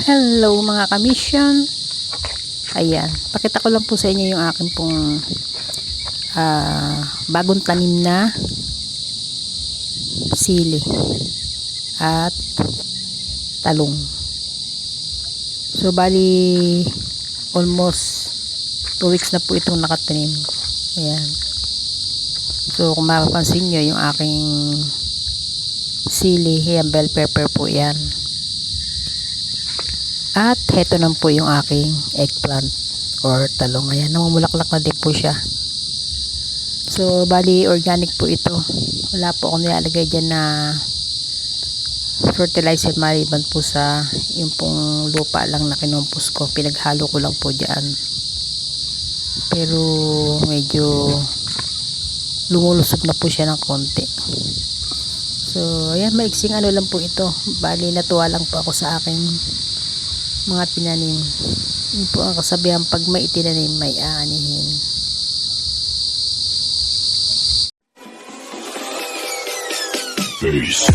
Hello mga kamisyon. Ayan, pakita ko lang po sa inyo yung akin pong ah, bagong tanim na sili at talong. So bali almost 2 weeks na po itong nakatanim. Ayan. So kung mapapansin nyo yung aking sili, yan bell pepper po yan. At heto naman po yung aking eggplant or talong. Ayan, namumulaklak na din po siya. So, bali organic po ito. Wala po akong nilalagay dyan na fertilizer maliban po sa yung pong lupa lang na kinumpos ko. Pinaghalo ko lang po dyan. Pero medyo lumulusog na po siya ng konti. So, ayan, maiksing ano lang po ito. Bali, natuwa lang po ako sa aking mga tinanim. Yun po ang kasabihan pag may itinanim, may aanihin. Peace.